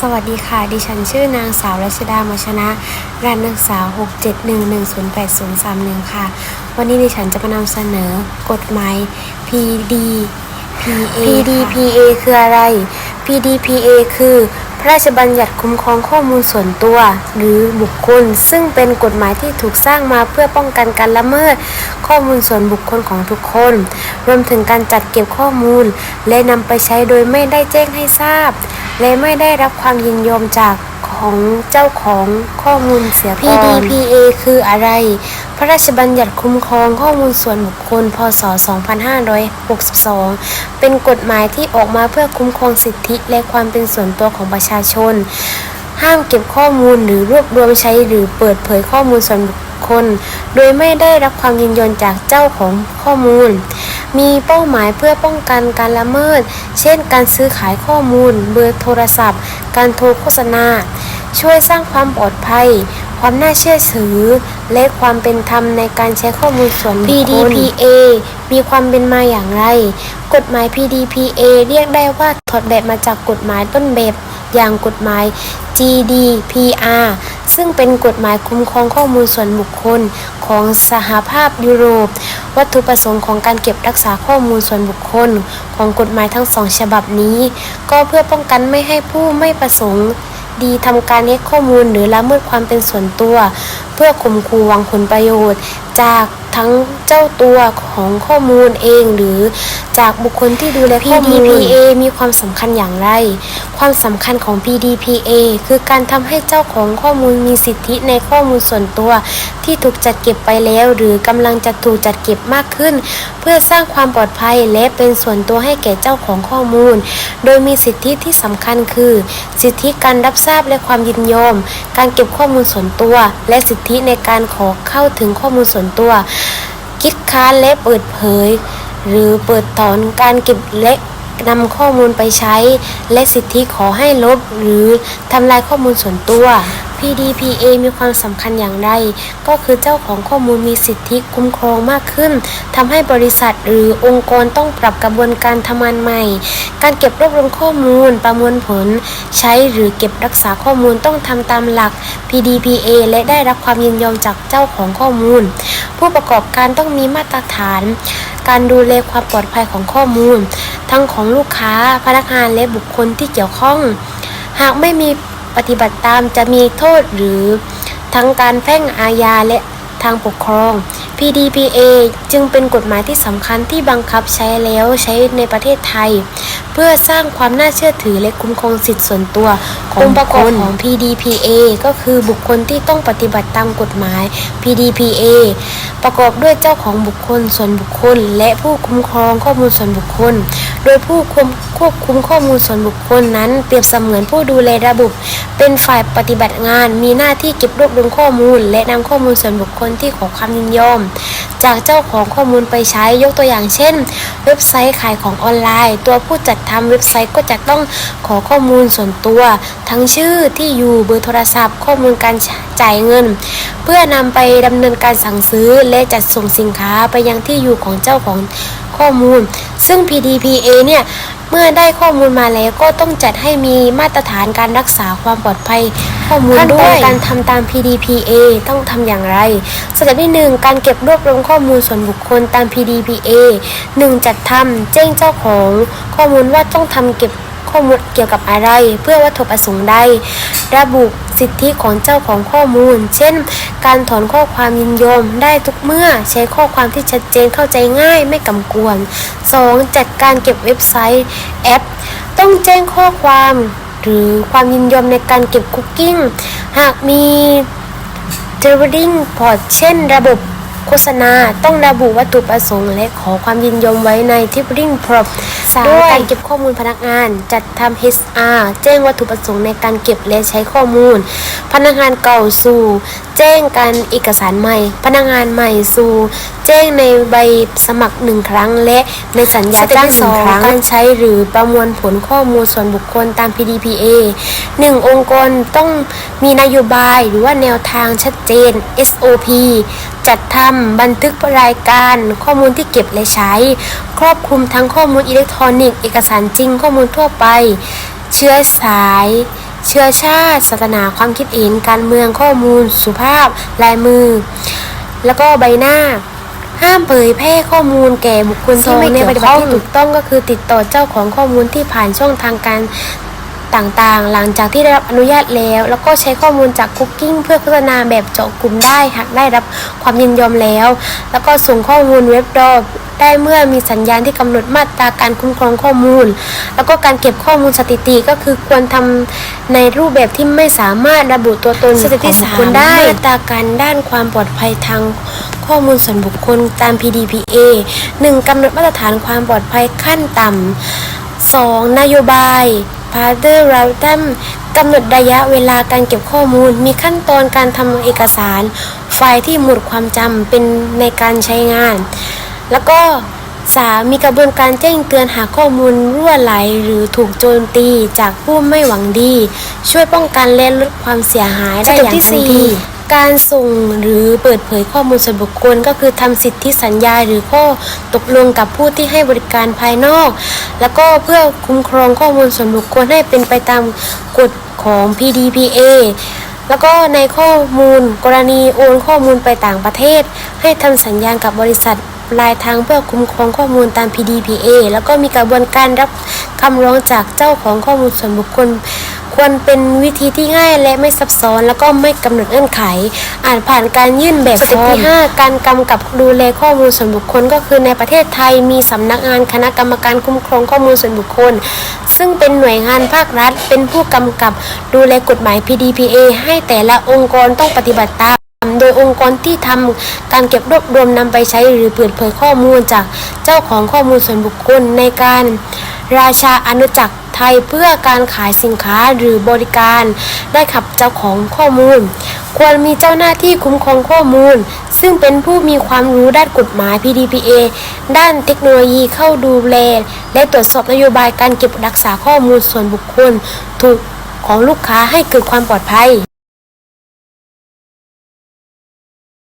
สวัสดีค่ะ ดิฉันชื่อนางสาวรัชดามาชนะรานนักศึกษา 671108031 ค่ะ วันนี้ดิฉันจะมานำเสนอกฎหมาย PDPA PDPA คืออะไร PDPA คือพระราชบัญญัติคุ้มครองข้อมูลส่วนตัว หรือบุคคล ซึ่งเป็นกฎหมายที่ถูกสร้างมาเพื่อป้องกันการละเมิด ข้อมูลส่วนบุคคลของทุกคน รวมถึงการจัดเก็บข้อมูล และนำไปใช้โดยไม่ได้แจ้งให้ทราบ และไม่ได้รับความยินยอมจากของเจ้าของข้อมูลเสียก่อน PDPA คืออะไร พระราชบัญญัติคุ้มครองข้อมูลส่วนบุคคล พศ 2562 เป็นกฎหมายที่ออกมาเพื่อคุ้มครองสิทธิและความเป็นส่วนตัวของประชาชน ห้ามเก็บข้อมูลหรือรวบรวมใช้หรือเปิดเผยข้อมูลส่วนบุคค คล โดยไม่ได้รับความยินยอมจากเจ้าของข้อมูล มีเป้าหมายเพื่อป้องกันการละเมิด เช่น การซื้อขายข้อมูล เบอร์โทรศัพท์ การโทรโฆษณา ช่วยสร้างความปลอดภัย ความน่าเชื่อถือ และความเป็นธรรมในการใช้ข้อมูลส่วนบุคคล PDPA มีความเป็นมาอย่างไร กฎหมาย PDPA เรียกได้ว่าถอดแบบมาจากกฎหมายต้นแบบ อย่างกฎหมาย GDPR ซึ่งเป็นกฎหมายคุ้มครองข้อมูลส่วนบุคคลของสหภาพยุโรป วัตถุประสงค์ของการเก็บรักษาข้อมูลส่วนบุคคลของกฎหมายทั้งสองฉบับนี้ ก็เพื่อป้องกันไม่ให้ผู้ไม่ประสงค์ดีทำการแยกข้อมูลหรือละเมิดความเป็นส่วนตัว เพื่อข่มขู่หวังผลประโยชน์จาก ทั้งเจ้าตัวของข้อมูลเองหรือจากบุคคลที่ดูแลข้อมูล PDPA มีความสำคัญอย่างไร ความสำคัญของ PDPA คือการทำให้เจ้าของข้อมูลมีสิทธิในข้อมูลส่วนตัว ที่ถูกจัดเก็บไปแล้ว หรือกำลังจะถูกจัดเก็บมากขึ้น เพื่อสร้างความปลอดภัยและเป็นส่วนตัวให้แก่เจ้าของข้อมูล โดยมีสิทธิที่สำคัญคือ สิทธิการรับทราบและความยินยอม การเก็บข้อมูลส่วนตัว และสิทธิในการขอเข้าถึงข้อมูลส่วนตัวคิดค้านและเปิดเผย หรือเปิดถอนการเก็บเล็กนำข้อมูลไปใช้ และสิทธิขอให้ลบหรือทำลายข้อมูลส่วนตัว PDPA มีความสำคัญอย่างไร ก็คือเจ้าของข้อมูลมีสิทธิคุ้มครองมากขึ้นทำให้บริษัทหรือองค์กรต้องปรับกระบวนการทำงานใหม่ การเก็บรวบรวมข้อมูลประมวลผล ใช้หรือเก็บรักษาข้อมูลต้องทำตามหลัก PDPA และได้รับความยินยอมจากเจ้าของข้อมูล ผู้ประกอบการต้องมีมาตรฐาน การดูแลความปลอดภัยของข้อมูล ทั้งของลูกค้าพนักงานและบุคคลที่เกี่ยวข้อง หากไม่มี ปฏิบัติตามจะมีโทษหรือ ทั้งการแพ่งอาญาและางปกครอง PDPA จึงเป็นกฎหมายที่สำคัญที่บังคับใช้แล้วใช้ในประเทศไทย เพื่อสร้างความน่าเชื่อถือและคุ้มครองสิทธิส่วนตัวขององค์ประกอบของ PDPA ก็คือบุคคลที่ต้องปฏิบัติตามกฎหมาย PDPA ประกอบด้วยเจ้าของบุคคลส่วนบุคคล และผู้คุ้มครองข้อมูลส่วนบุคคล โดยผู้ควบควบคุมข้อมูลส่วนบุคคลนั้น เปรียบเสมือนผู้ดูแลระบบ เป็นฝ่ายปฏิบัติงาน มีหน้าที่เก็บรวบรวมข้อมูล และนำข้อมูลส่วนบุคคลที่ขอความยินยอม จากเจ้าของข้อมูลไปใช้ยกตัวอย่างเช่น เว็บไซต์ขายของออนไลน์ ตัวผู้จัดทำเว็บไซต์ก็จะต้องขอข้อมูลส่วนตัว ทั้งชื่อที่อยู่เบอร์โทรศัพท์ ข้อมูลการจ่ายเงิน เพื่อนำไปดำเนินการสั่งซื้อและจัดส่งสินค้าไปยังที่อยู่ของเจ้าของข้อมูล ซึ่ง PDPA เนี่ยเมื่อได้ข้อมูลมาแล้วก็ต้องจัดให้มีมาตรฐานการรักษาความปลอดภัย ข้อมูลด้วย การทำตาม PDPA ต้องทำอย่างไร สเต็ปที่ 1 การเก็บรวบรวมข้อมูลส่วนบุคคลตาม PDPA 1. จัดทำแจ้งเจ้าของ ข้อมูลว่าต้องทำเก็บข้อมูลเกี่ยวกับอะไร เพื่อวัตถุประสงค์ใด ระบุสิทธิของเจ้าของข้อมูล เช่น การถอนข้อความยินยอมได้ทุกเมื่อใช้ข้อความที่ชัดเจนเข้าใจง่ายไม่กำกวม 2. จัดการเก็บเว็บไซต์แอป ต้องแจ้งข้อความ หรือความยินยอมในการเก็บคุกกิ้ง หากมี Delivering Port เช่นระบบ โฆษณาต้องระบุวัตถุประสงค์และขอความยินยอมไว้ใน Delivering Port ด้วยการเก็บข้อมูลพนักงาน จัดทำ HR แจ้งวัตถุประสงค์ในการเก็บและใช้ข้อมูล พนักงานเก่าสู่ แจ้งการเอกสารใหม่ พนักงานใหม่สู่ แจ้งในใบสมัครหนึ่งครั้ง และในสัญญาจ้างหนึ่งครั้งการใช้หรือประมวลผลข้อมูลส่วนบุคคลตาม PDPA หนึ่งองค์กรต้องมีนโยบายหรือว่าแนวทางชัดเจน SOP จัดทำบันทึกรายการ ข้อมูลที่เก็บและใช้ ครอบคลุมทั้งข้อมูลอิเล็กทรอนิกส์เอกสารจริง ข้อมูลทั่วไป เชื้อสาย เชื้อชาติ ศาสนาความคิดเห็นการเมืองข้อมูล สุภาพ ลายมือ แล้วก็ใบหน้า ห้ามเผยแพร่ข้อมูลแก่บุคคลที่ไม่เกี่ยวข้องถูกต้องก็คือติดต่อเจ้าของข้อมูลที่ผ่านช่องทางการ ต่างๆ หลังจากที่ได้รับอนุญาตแล้ว แล้วก็ใช้ข้อมูลจากคุกกิ้งเพื่อโฆษณาแบบเจาะกลุ่มได้หากได้รับความยินยอมแล้ว แล้วก็ส่งข้อมูลเว็บดอได้เมื่อมีสัญญาณที่กำหนดมาตราการคุ้มครองข้อมูล แล้วก็การเก็บข้อมูลสถิติก็คือควรทำในรูปแบบที่ไม่สามารถระบุตัวตนสถิติของบุคคลสามได้มาตราการด้านความปลอดภัยทางข้อมูลส่วนบุคคลตาม PDPA 1. กำหนดมาตรฐานความปลอดภัยขั้นต่ำ 2. นโยบาย Father r o u t a m กำหนดระยะเวลาการเก็บข้อมูล มีขั้นตอนการทำเอกสาร ไฟล์ที่หมดความจำเป็นในการใช้งาน แล้วก็ 3. มีกระบวนการแจ้งเตือนหากข้อมูลรั่วไหลหรือถูกโจมตีจากผู้ไม่หวังดี ช่วยป้องกันและลดความเสียหายได้อย่างทันที การส่งหรือเปิดเผยข้อมูลส่วนบุคคล ก็คือทำสิทธิสัญญาหรือข้อตกลงกับผู้ที่ให้บริการภายนอก แล้วก็เพื่อคุ้มครองข้อมูลส่วนบุคคลให้เป็นไปตามกฎของ PDPA แล้วก็ในข้อมูลกรณีโอนข้อมูลไปต่างประเทศ ให้ทำสัญญากับบริษัทปลายทางเพื่อคุ้มครองข้อมูลตาม PDPA แล้วก็มีกระบวนการรับคำร้องจากเจ้าของข้อมูลส่วนบุคคล ควรเป็นวิธีที่ง่ายและไม่ซับซ้อนแล้วก็ไม่กำหนดเงื่อนไข อ่านผ่านการยื่นแบบสเต็ปที่ที่ 5 การกำกับดูแลข้อมูลส่วนบุคคล ก็คือในประเทศไทยมีสำนักงานคณะกรรมการคุ้มครองข้อมูลส่วนบุคคล ซึ่งเป็นหน่วยงานภาครัฐ เป็นผู้กำกับดูแลกฎหมาย PDPA ให้แต่ละองค์กรต้องปฏิบัติตาม โดยองค์กรที่ทำการเก็บรวบรวมนำไปใช้หรือเปิดเผยข้อมูลจากเจ้าของข้อมูลส่วนบุคคลในการราชาอาณาจักรไทยเพื่อการขายสินค้าหรือบริการ ได้ขับเจ้าของข้อมูล ควรมีเจ้าหน้าที่คุ้มครองข้อมูล ซึ่งเป็นผู้มีความรู้ด้านกฎหมาย PDPA ด้านเทคโนโลยีเข้าดูแลและตรวจสอบนโยบายการเก็บรักษาข้อมูลส่วนบุคคล ถูกของลูกค้าให้เกิดความปลอดภัย